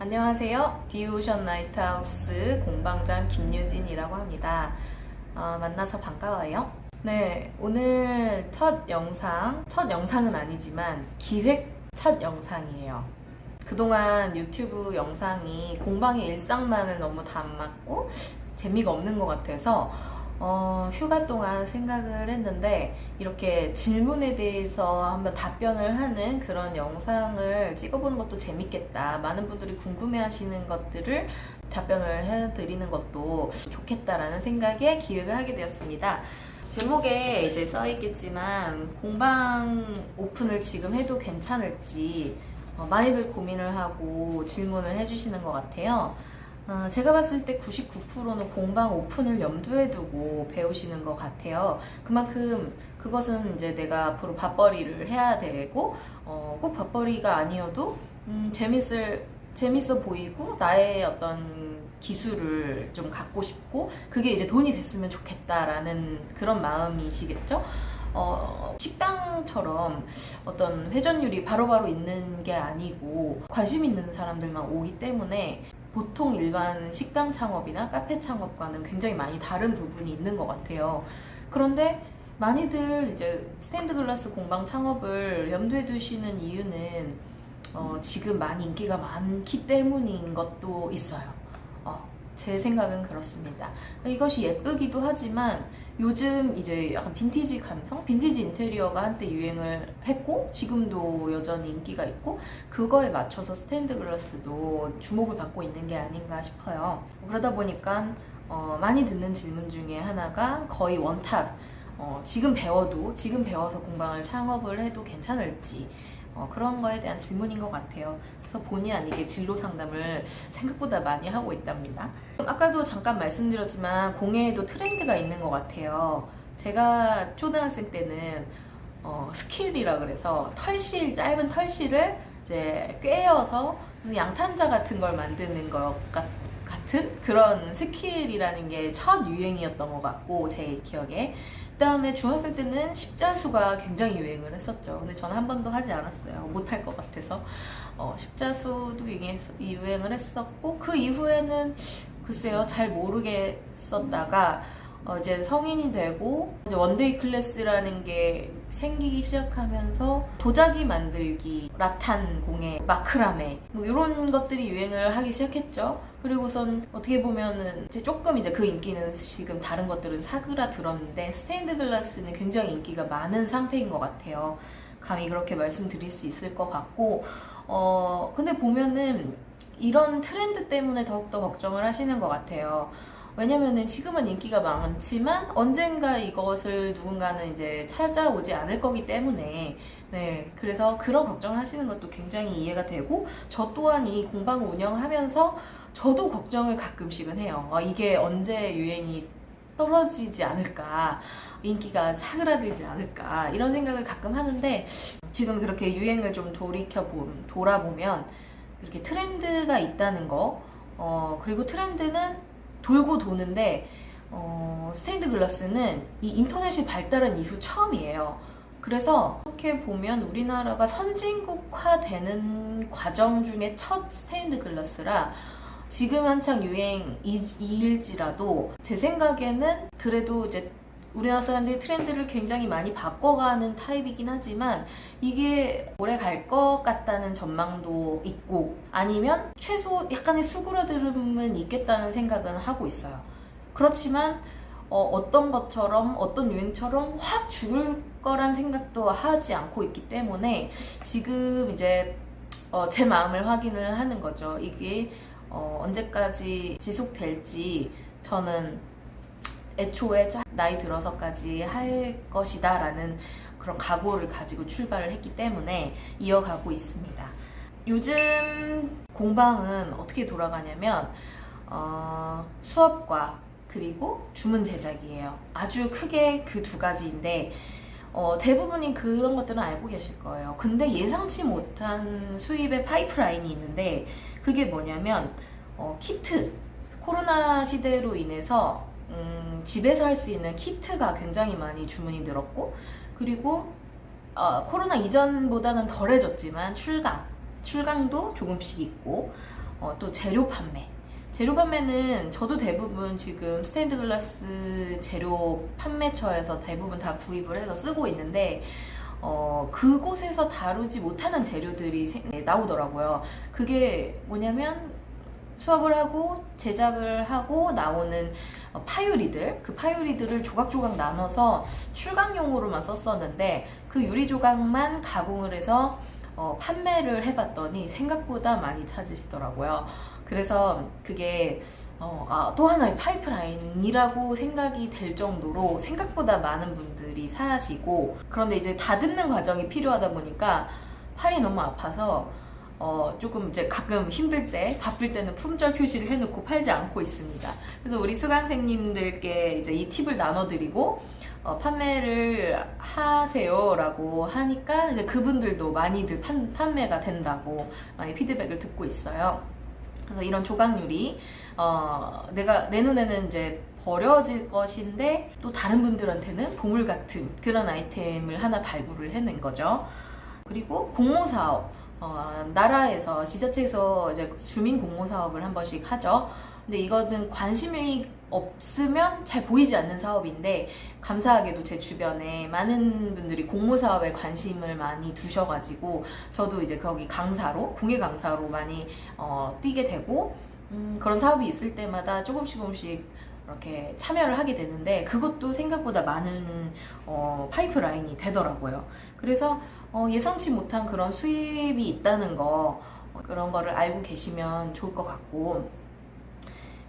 안녕하세요. 디오션 라이트하우스 공방장 김유진이라고 합니다. 어, 만나서 반가워요. 네, 오늘 첫 영상, 첫 영상은 아니지만 기획 첫 영상이에요. 그동안 유튜브 영상이 공방의 일상만을 너무 담았고 재미가 없는 것 같아서 어, 휴가 동안 생각을 했는데 이렇게 질문에 대해서 한번 답변을 하는 그런 영상을 찍어보는 것도 재밌겠다. 많은 분들이 궁금해하시는 것들을 답변을 해드리는 것도 좋겠다라는 생각에 기획을 하게 되었습니다. 제목에 이제 써 있겠지만 공방 오픈을 지금 해도 괜찮을지 어, 많이들 고민을 하고 질문을 해주시는 것 같아요. 어, 제가 봤을 때 99%는 공방 오픈을 염두에 두고 배우시는 것 같아요. 그만큼 그것은 이제 내가 앞으로 밥벌이를 해야 되고, 어, 꼭 밥벌이가 아니어도, 음, 재밌을, 재밌어 보이고, 나의 어떤 기술을 좀 갖고 싶고, 그게 이제 돈이 됐으면 좋겠다라는 그런 마음이시겠죠? 어, 식당처럼 어떤 회전율이 바로바로 있는 게 아니고 관심 있는 사람들만 오기 때문에 보통 일반 식당 창업이나 카페 창업과는 굉장히 많이 다른 부분이 있는 것 같아요. 그런데 많이들 이제 스탠드 글라스 공방 창업을 염두에 두시는 이유는 어, 지금 많이 인기가 많기 때문인 것도 있어요. 어, 제 생각은 그렇습니다. 이것이 예쁘기도 하지만 요즘 이제 약간 빈티지 감성, 빈티지 인테리어가 한때 유행을 했고 지금도 여전히 인기가 있고 그거에 맞춰서 스탠드 글라스도 주목을 받고 있는 게 아닌가 싶어요. 그러다 보니까 어, 많이 듣는 질문 중에 하나가 거의 원탑. 어, 지금 배워도 지금 배워서 공방을 창업을 해도 괜찮을지 어, 그런 거에 대한 질문인 것 같아요. 그래서 본의 아니게 진로 상담을 생각보다 많이 하고 있답니다. 아까도 잠깐 말씀드렸지만 공예에도 트렌드가 있는 것 같아요. 제가 초등학생 때는 어, 스킬이라 그래서 털실 짧은 털실을 이제 꿰어서 무슨 양탄자 같은 걸 만드는 것 같, 같은 그런 스킬이라는 게 첫 유행이었던 것 같고 제 기억에 그 다음에 중학생 때는 십자수가 굉장히 유행을 했었죠. 근데 저는 한 번도 하지 않았어요. 못할 것 같아서. 어, 십자수도 유행을 했었고, 그 이후에는 글쎄요, 잘 모르겠었다가, 어, 이제 성인이 되고, 이제 원데이 클래스라는 게 생기기 시작하면서 도자기 만들기, 라탄 공예, 마크라메, 뭐 이런 것들이 유행을 하기 시작했죠. 그리고선 어떻게 보면은 이제 조금 이제 그 인기는 지금 다른 것들은 사그라들었는데 스테인드 글라스는 굉장히 인기가 많은 상태인 것 같아요. 감히 그렇게 말씀드릴 수 있을 것 같고, 어, 근데 보면은 이런 트렌드 때문에 더욱더 걱정을 하시는 것 같아요. 왜냐면은 지금은 인기가 많지만 언젠가 이것을 누군가는 이제 찾아오지 않을 거기 때문에 네 그래서 그런 걱정을 하시는 것도 굉장히 이해가 되고 저 또한 이 공방을 운영하면서 저도 걱정을 가끔씩은 해요. 어, 이게 언제 유행이 떨어지지 않을까 인기가 사그라들지 않을까 이런 생각을 가끔 하는데 지금 그렇게 유행을 좀 돌이켜 본 돌아보면 이렇게 트렌드가 있다는 거 어, 그리고 트렌드는 돌고 도는데 어, 스테인드 글라스는 이 인터넷이 발달한 이후 처음이에요. 그래서 어떻게 보면 우리나라가 선진국화되는 과정 중에 첫 스테인드 글라스라 지금 한창 유행일지라도 제 생각에는 그래도 이제 우리나라 사람들이 트렌드를 굉장히 많이 바꿔가는 타입이긴 하지만 이게 오래 갈 것 같 다는 전망도 있고 아니면 최소 약간의 수그러들음은 있겠다는 생각은 하고 있어요. 그렇지만 어, 떤 것처럼 어떤 유행처럼 확 죽을 거란 생각도 하지 않고 있기 때문에 지금 이제 어, 제 마음을 확인을 하는 거죠. 이게 어, 언제까지 지속될지 저는 애초에 짜- 나이 들어서까지 할 것이다 라는 그런 각오를 가지고 출발을 했기 때문에 이어가고 있습니다. 요즘 공방은 어떻게 돌아가냐면 어, 수업과 그리고 주문 제작이에요. 아주 크게 그 두 가지인데 어, 대부분이 그런 것들은 알고 계실 거예요. 근데 예상치 못한 수입의 파이프라인이 있는데 그게 뭐냐면 어, 키트. 코로나 시대로 인해서 음, 집에서 할 수 있는 키트가 굉장히 많이 주문이 늘었고 그리고 어, 코로나 이전보다는 덜해졌지만 출강, 출강도 조금씩 있고 어, 또 재료 판매. 재료 판매는 저도 대부분 지금 스테인드 글라스 재료 판매처에서 대부분 다 구입을 해서 쓰고 있는데 어, 그곳에서 다루지 못하는 재료들이 생- 네, 나오더라고요. 그게 뭐냐면 수업을 하고 제작을 하고 나오는 어, 파유리들 그 파유리들을 조각조각 나눠서 출강용으로만 썼었는데 그 유리 조각만 가공을 해서 어, 판매를 해봤더니 생각보다 많이 찾으시더라고요. 그래서 그게 어, 아, 또 하나의 파이프라인이라고 생각이 될 정도로 생각보다 많은 분들이 사시고 그런데 이제 다듬는 과정이 필요하다 보니까 팔이 너무 아파서 어, 조금 이제 가끔 힘들 때, 바쁠 때는 품절 표시를 해놓고 팔지 않고 있습니다. 그래서 우리 수강생님들께 이제 이 팁을 나눠드리고, 어, 판매를 하세요라고 하니까 이제 그분들도 많이들 판, 판매가 된다고 많이 피드백을 듣고 있어요. 그래서 이런 조각유리, 어, 내가 내 눈에는 이제 버려질 것인데 또 다른 분들한테는 보물 같은 그런 아이템을 하나 발굴을 해낸 거죠. 그리고 공모 사업. 어, 나라에서 지자체에서 이제 주민 공모 사업을 한 번씩 하죠. 근데 이거는 관심이 없으면 잘 보이지 않는 사업인데 감사하게도 제 주변에 많은 분들이 공모 사업에 관심을 많이 두셔가지고 저도 이제 거기 강사로 공예 강사로 많이 어, 뛰게 되고 음, 그런 사업이 있을 때마다 조금씩 조금씩 이렇게 참여를 하게 되는데 그것도 생각보다 많은 어, 파이프라인이 되더라고요. 그래서 어, 예상치 못한 그런 수입이 있다는 거 어, 그런 거를 알고 계시면 좋을 것 같고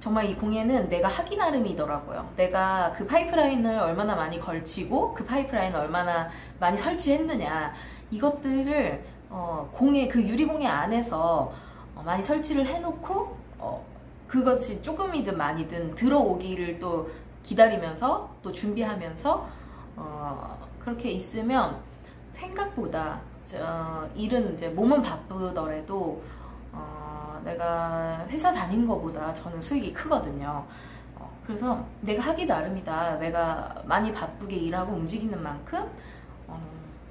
정말 이 공예는 내가 하기 나름이더라고요. 내가 그 파이프라인을 얼마나 많이 걸치고 그 파이프라인을 얼마나 많이 설치했느냐 이것들을 어, 공예 그 유리 공예 안에서 어, 많이 설치를 해놓고 어, 그것이 조금이든 많이든 들어오기를 또 기다리면서 또 준비하면서 어, 그렇게 있으면 생각보다 어, 일은 이제 몸은 바쁘더라도 어, 내가 회사 다닌 것보다 저는 수익이 크거든요. 어, 그래서 내가 하기 나름이다. 내가 많이 바쁘게 일하고 움직이는 만큼 어,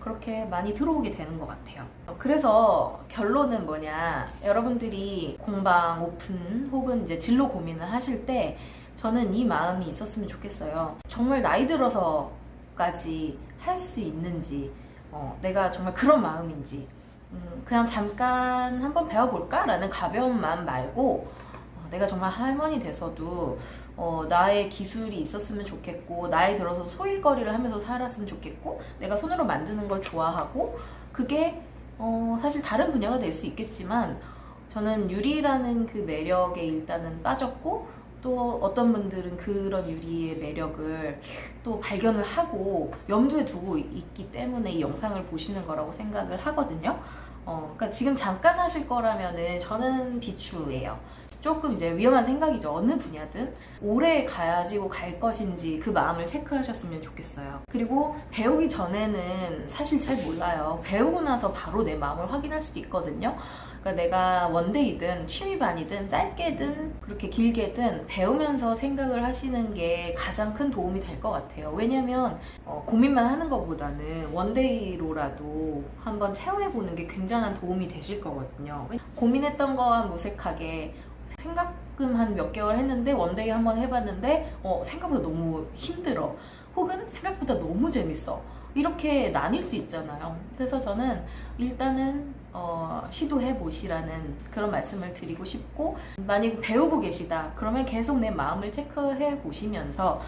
그렇게 많이 들어오게 되는 것 같아요. 어, 그래서 결론은 뭐냐? 여러분들이 공방 오픈 혹은 이제 진로 고민을 하실 때 저는 이 마음이 있었으면 좋겠어요. 정말 나이 들어서까지 할 수 있는지, 어, 내가 정말 그런 마음인지, 음, 그냥 잠깐 한번 배워볼까 라는 가벼운 마음 말고, 어, 내가 정말 할머니 돼서도 어, 나의 기술이 있었으면 좋겠고, 나이 들어서 소일거리를 하면서 살았으면 좋겠고, 내가 손으로 만드는 걸 좋아하고, 그게 어, 사실 다른 분야가 될 수 있겠지만, 저는 유리라는 그 매력에 일단은 빠졌고, 또 어떤 분들은 그런 유리의 매력을 또 발견을 하고 염두에 두고 있기 때문에 이 영상을 보시는 거라고 생각을 하거든요. 어, 그러니까 지금 잠깐 하실 거라면은 저는 비추예요. 조금 이제 위험한 생각이죠. 어느 분야든 오래 가지고 갈 것인지 그 마음을 체크하셨으면 좋겠어요. 그리고 배우기 전에는 사실 잘 몰라요. 배우고 나서 바로 내 마음을 확인할 수도 있거든요. 그러니까 내가 원데이든 취미반이든 짧게든 그렇게 길게든 배우면서 생각을 하시는 게 가장 큰 도움이 될 것 같아요. 왜냐면 어, 고민만 하는 것보다는 원데이로라도 한번 체험해보는 게 굉장한 도움이 되실 거거든요. 고민했던 거와 무색하게 생각은 한몇 개월 했는데 원데이 한 번 해봤는데 어, 생각보다 너무 힘들어. 혹은 생각보다 너무 재밌어. 이렇게 나뉠 수 있잖아요. 그래서 저는 일단은 어, 시도해 보시라는 그런 말씀을 드리고 싶고 만약 배우고 계시다 그러면 계속 내 마음을 체크해 보시면서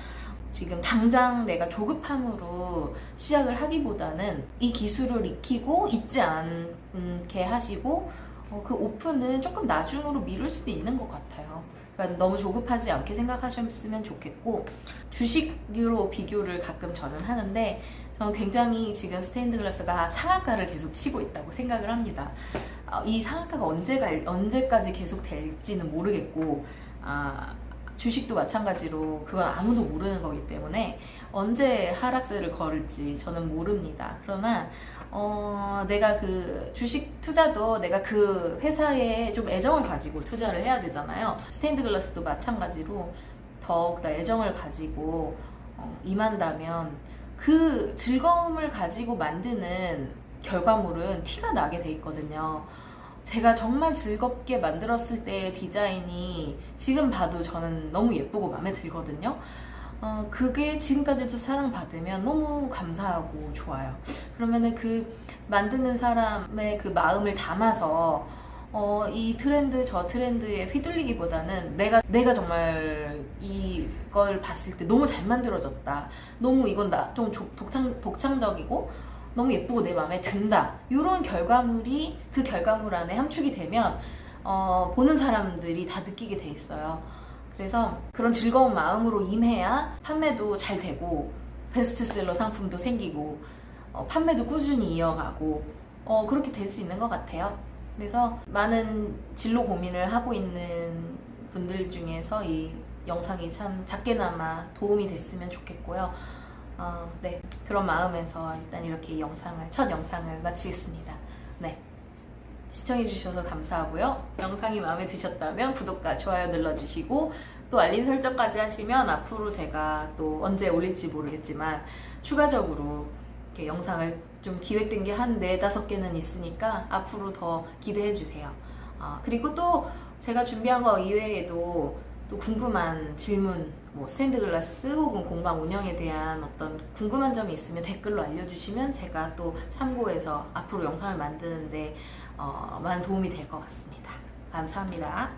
지금 당장 내가 조급함으로 시작을 하기보다는 이 기술을 익히고 잊지 않게 하시고 어, 그 오픈은 조금 나중으로 미룰 수도 있는 것 같아요. 그러니까 너무 조급하지 않게 생각하셨으면 좋겠고 주식으로 비교를 가끔 저는 하는데 저는 굉장히 지금 스테인드 글라스가 상한가를 계속 치고 있다고 생각을 합니다. 어, 이 상한가가 언제가 언제까지 계속 될지는 모르겠고 아, 주식도 마찬가지로 그건 아무도 모르는 거기 때문에 언제 하락세를 걸을지 저는 모릅니다. 그러나 어, 내가 그 주식 투자도 내가 그 회사에 좀 애정을 가지고 투자를 해야 되잖아요. 스테인드 글라스도 마찬가지로 더욱더 애정을 가지고 어, 임한다면 그 즐거움을 가지고 만드는 결과물은 티가 나게 돼 있거든요. 제가 정말 즐겁게 만들었을 때의 디자인이 지금 봐도 저는 너무 예쁘고 마음에 들거든요. 어, 그게 지금까지도 사랑받으면 너무 감사하고 좋아요. 그러면은 그 만드는 사람의 그 마음을 담아서 어, 이 트렌드 저 트렌드에 휘둘리기보다는 내가 내가 정말 이걸 봤을 때 너무 잘 만들어졌다. 너무 이건 나 좀 독창 독창적이고 너무 예쁘고 내 마음에 든다. 이런 결과물이 그 결과물 안에 함축이 되면 어, 보는 사람들이 다 느끼게 돼 있어요. 그래서 그런 즐거운 마음으로 임해야 판매도 잘 되고 베스트셀러 상품도 생기고 어, 판매도 꾸준히 이어가고 어, 그렇게 될 수 있는 것 같아요. 그래서 많은 진로 고민을 하고 있는 분들 중에서 이 영상이 참 작게나마 도움이 됐으면 좋겠고요. 어, 네 그런 마음에서 일단 이렇게 영상을 첫 영상을 마치겠습니다. 네 시청해주셔서 감사하고요. 영상이 마음에 드셨다면 구독과 좋아요 눌러주시고 또 알림 설정까지 하시면 앞으로 제가 또 언제 올릴지 모르겠지만 추가적으로 이렇게 영상을 좀 기획된 게 한 네다섯 개는 있으니까 앞으로 더 기대해 주세요. 아, 그리고 또 제가 준비한 거 이외에도 또 궁금한 질문, 뭐 스탠드 글라스 혹은 공방 운영에 대한 어떤 궁금한 점이 있으면 댓글로 알려주시면 제가 또 참고해서 앞으로 영상을 만드는데 어, 많은 도움이 될 것 같습니다. 감사합니다.